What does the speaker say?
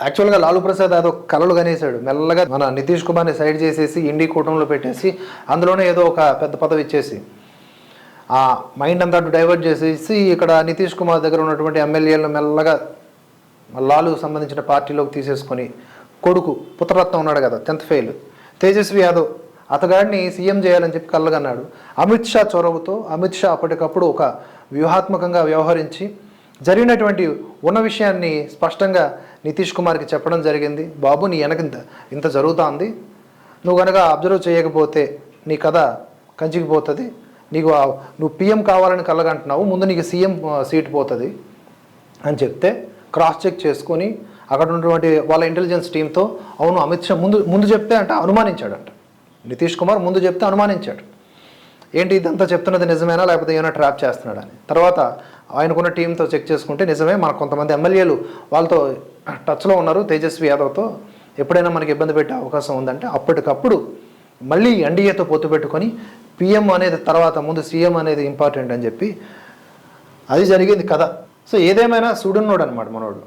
యాక్చువల్గా లాలూ ప్రసాద్ అదో కలలు కనేసాడు మెల్లగా మన నితీష్ కుమార్ని సైడ్ చేసేసి ఇండి కూటమిలో పెట్టేసి అందులోనే ఏదో ఒక పెద్ద పదవి ఇచ్చేసి ఆ మైండ్ అంతా డైవర్ట్ చేసేసి ఇక్కడ నితీష్ కుమార్ దగ్గర ఉన్నటువంటి ఎమ్మెల్యేలను మెల్లగా లాలు సంబంధించిన పార్టీలోకి తీసేసుకొని కొడుకు పుత్రరత్నం ఉన్నాడు కదా టెన్త్ ఫెయిల్. తేజస్వి యాదవ్ అతగాడిని సీఎం చేయాలని చెప్పి కళ్ళగన్నాడు అమిత్ షా చొరవతో అమిత్ షా అప్పటికప్పుడు ఒక వ్యూహాత్మకంగా వ్యవహరించి జరిగినటువంటి ఉన్న విషయాన్ని స్పష్టంగా నితీష్ కుమార్కి చెప్పడం జరిగింది బాబు నీ వెనక ఇంత ఇంత జరుగుతోంది నువ్వు కనుక అబ్జర్వ్ చేయకపోతే నీ కథ కంచికి పోతుంది. నీకు నువ్వు పీఎం కావాలని కలగంటున్నావు. ముందు నీకు సీఎం సీట్ పోతుంది. అని చెప్తే క్రాస్ చెక్ చేసుకొని అక్కడ ఉన్నటువంటి వాళ్ళ ఇంటెలిజెన్స్ టీంతో అవును అమిత్ షా ముందు ముందు చెప్తే అంట అనుమానించాడంట. నితీష్ కుమార్ ముందు చెప్తే అనుమానించాడు. ఏంటి ఇదంతా చెప్తున్నది నిజమేనా? లేకపోతే ఏమైనా ట్రాప్ చేస్తున్నాడని తర్వాత ఆయనకున్న టీంతో చెక్ చేసుకుంటే నిజమే మనకు కొంతమంది ఎమ్మెల్యేలు వాళ్ళతో టచ్లో ఉన్నారు తేజస్వి యాదవ్తో. ఎప్పుడైనా మనకి ఇబ్బంది పెట్టే అవకాశం ఉందంటే అప్పటికప్పుడు మళ్ళీ ఎన్డీఏతో పొత్తు పెట్టుకొని పిఎం అనేది తర్వాత ముందు సీఎం అనేది ఇంపార్టెంట్ అని చెప్పి అది జరిగింది కథ. సో ఏదేమైనా సుడున్నోడు అనమాట మనోడు.